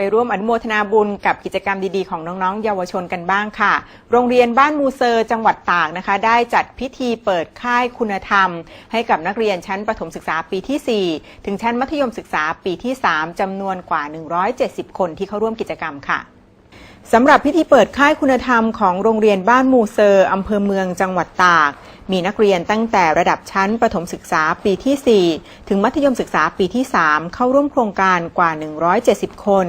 ไปร่วมอนุโมทนาบุญกับกิจกรรมดีๆ ของน้องๆ เยาวชนกันบ้างค่ะ โรงเรียนบ้านมูเซอร์จังหวัดตากนะคะ ได้จัดพิธีเปิดค่ายคุณธรรม ให้กับนักเรียนชั้นประถมศึกษาปีที่ 4 ถึงชั้นมัธยมศึกษาปีที่ 3จำนวนกว่า 170 คนที่เข้าร่วมกิจกรรมค่ะสำหรับพิธีเปิดค่ายคุณธรรมของโรงเรียนบ้านมูเซอร์อำเภอเมืองจังหวัดตาก มีนักเรียนตั้งแต่ระดับชั้นประถมศึกษาปีที่ 4 ถึงมัธยมศึกษาปีที่ 3 เข้าร่วมโครงการกว่า 170 คน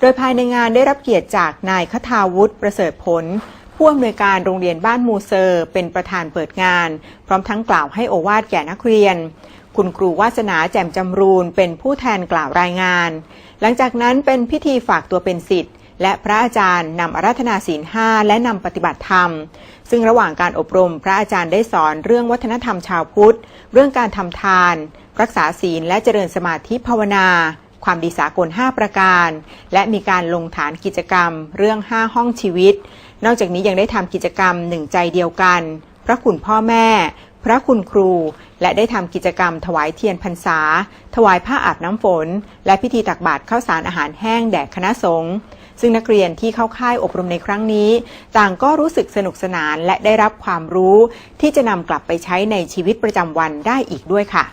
โดยภายในงานได้รับเกียรติจากนายคทาวุฒิประเสริฐผลผู้อำนวยการโรงเรียนบ้านมูเซอร์เป็นประธานเปิดงาน พร้อมทั้งกล่าวให้โอวาทแก่นักเรียน คุณครูวาสนาแจ่มจำรูนเป็นผู้แทนกล่าวรายงาน หลังจากนั้นเป็นพิธีฝากตัวเป็นสิทธิ์ และพระอาจารย์นำอาราธนาศีลห้าและนำปฏิบัติธรรม ซึ่งระหว่างการอบรมพระอาจารย์ได้สอนเรื่องวัฒนธรรมชาวพุทธ เรื่องการทำทาน รักษาศีลและเจริญสมาธิภาวนา ความดีสากล 5 ประการ และมีการลงฐานกิจกรรม เรื่อง 5 ห้องชีวิต นอกจากนี้ยังได้ทำกิจกรรมหนึ่งใจเดียวกัน พระคุณพ่อแม่ พระคุณครู และได้ทำกิจกรรมถวายเทียนพรรษา ถวายผ้าอาบน้ำฝน และพิธีตักบาตรข้าวสารอาหารแห้งแด่คณะสงฆ์ ซึ่งนักเรียนที่เข้าค่ายอบรมในครั้งนี้ ต่างก็รู้สึกสนุกสนานและได้รับความรู้ ที่จะนำกลับไปใช้ในชีวิตประจำวันได้อีกด้วยค่ะ